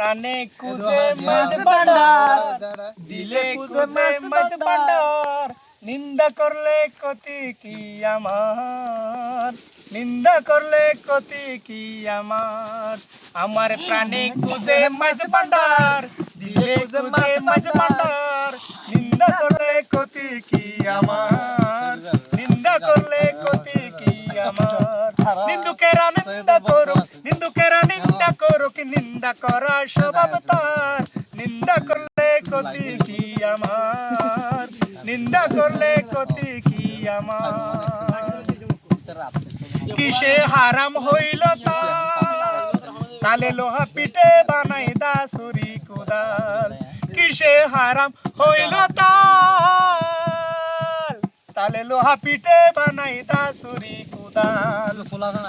প্রাণে কুজে মাছ ভান্ডার দিলে কুজে মাঝ ভান্ডার। নিন্দা করলে কতি কি আমার? নিন্দা করলে কতি কি আমার? আমার প্রাণে কুজে মাঝ ভান্ডার। দিলে কুজে ভান্ডার। নিন্দা করলে কতি কি আমার? নিন্দা করলে কতি কি আমার? নিন্দুকেরা নিন্দা করো নিন্দুকেরা নিন্দা করো স্বভাব তার। নিন্দা করলে কতি কি আমার? নিন্দা করলে কতি কি আমার? কিসে হারাম হইল তালে লোহা পিঠে বানাই দা সুরি কুদাল। কিসে হারাম হইল তাল তালে লোহা পিঠে বানাই দা সুরি কুদাল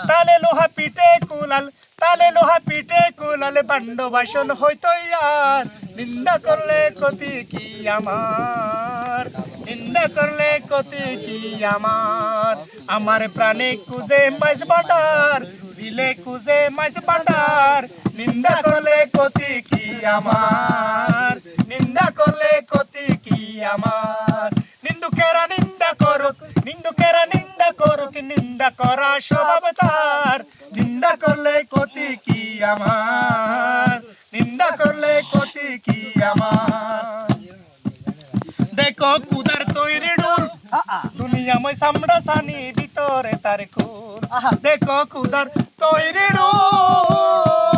তালে লোহা পিঠে কুলাল তালে লোহা পিঠে কুলাল বান্ড বাসন হইতো ইয়ার। নিন্দা করলে কতি কি আমার? নিন্দা করলে কতি কি আমার? আমার প্রাণে কুজে মাছ বাটার দিলে কুজে মাছ বাটার নিন্দা করলে কতি কি আমার? নিন্দা করলে কতি কি আমার? নিন্দু নিন্দুকেরা নিন্দা করুক, নিন্দুকেরা নিন্দা করুক, নিন্দা করা স্বভাব তার। কি আমার? দেখো কুদার তৈরি ডোর। দুনিয়াময় সামড়া সানি ভিতরে তার কুল দেখো কুদার তৈরি ডোল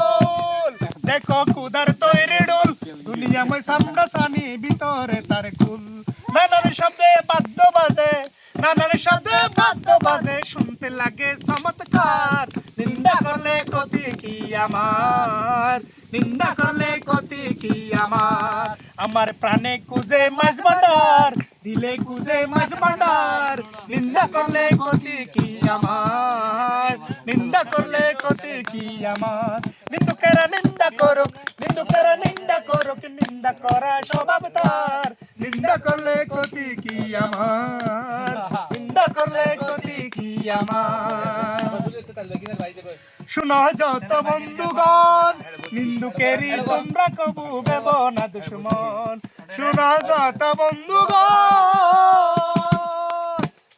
দেখো কুদার তৈরি ডোল দুনিয়াময় সামড়া সানি ভিতরে তার কুল নানান শব্দে বাদ্য বাজে। নানান শব্দে বাদ্য বাজে। শুনতে লাগে চমৎকার। নিন্দা করলে কতি কি আমার? নিন্দা করলে কতি কি আমার? আমার প্রাণে কুজে মাছ ভান্ডার দিলে কুজে মাছ ভান্ডার। নিন্দা করলে কতি কি আমার? নিন্দা করলে কতি কি আমার? নিন্দুকেরা নিন্দা করুক নিন্দুকেরা নিন্দা করুক নিন্দা করা স্বভাব তার। নিন্দা করলে কতি কি আমার? নিন্দা করলে কতি কি আমার? শুনো যত বন্ধুগণ নিন্দুকেরি তোমরা কবু বেব না দুশ্মন। শুনো যত বন্ধুগণ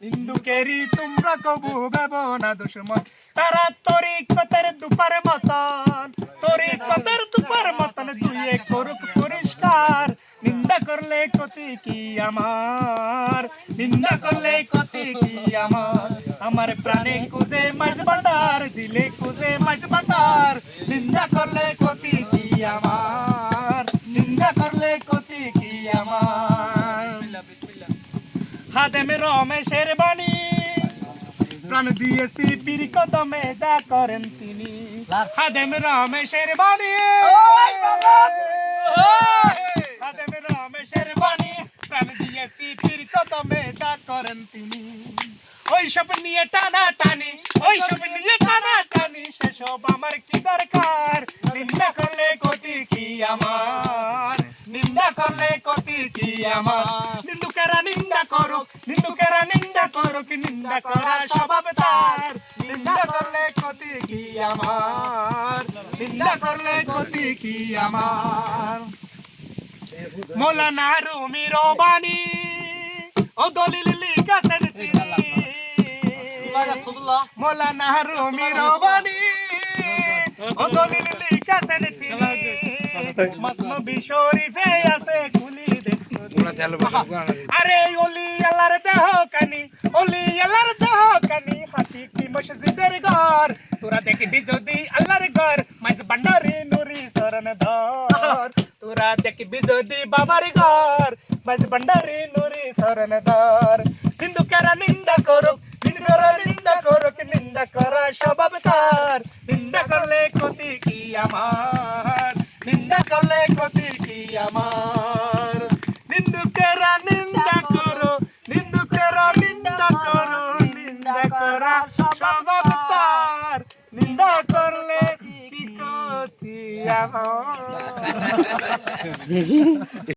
নিন্দুকেরি তোমরা কবু বেব না দুশ্মন। তারা তরিকতের দুপার মতন, তরিকতের দুপার মতন দুয়ে করুক পরিষ্কার। নিন্দা করলে কতি কি আমার? নিন্দা করলে কতি কি আমার? আমার প্রাণে কুজে মাছ ভান্ডার দিলে কুজে মাছ ভান্ডার। নিন্দা করলে কতি কি আমার? নিন্দা করলে কতি কি আমার? হাদেমে রমেশের বাণী। প্রাণ দিয়েছি পীর কদমে যা করেন তিনি। হাদেম রমেশের বাণী। হাদেম রমেশের বাণী। প্রাণ দিয়েছি পীর কদমে যা করেন তিনি। ওই সব নিয়ে টানা টানি ওই সব নিয়ে টানা টানি সেসব আমার কি দরকার? নিন্দা করলে কতি কি আমার? নিন্দা করলে কতি কি আমার? নিন্দুকেরা নিন্দা করুক, নিন্দুকেরা নিন্দা করুক, নিন্দা করা স্বভাব তার। নিন্দা করলে কতি কি আমার? নিন্দা করলে কতি কি আমার? মৌলানা রুমি রবানি, ও দলিল লিখাছেন তিনি। মৌলানা রুমি রবানি ও দলিল লিখাছেন তিনি। মসনবি শরীফে আছে দেখছি আরে ওলি আল্লাহর দেহ কানি ওলি আল্লাহর দেহ কানি। হাতি কি মসজিদের ঘর তোরা দেখবি যদি আল্লাহর ঘর। মাইজ ভান্ডারি নুরি শরণ ধর তোরা দেখবি যদি বাবার ঘর। মাইজ ভান্ডারি নুরি শরণ ধর। হিন্দু কারা নিন্দা করুক কারা, নিন্দা করুক, নিন্দা করা স্বভাব তার। নিন্দা করলে ক্ষতি কি আমার? নিন্দা করলে ক্ষতি কি আমার? নিন্দুকেরা নিন্দা করো, নিন্দুকেরা নিন্দা করো, নিন্দা করা স্বভাব তার। নিন্দা করলে কি ক্ষতি আমার?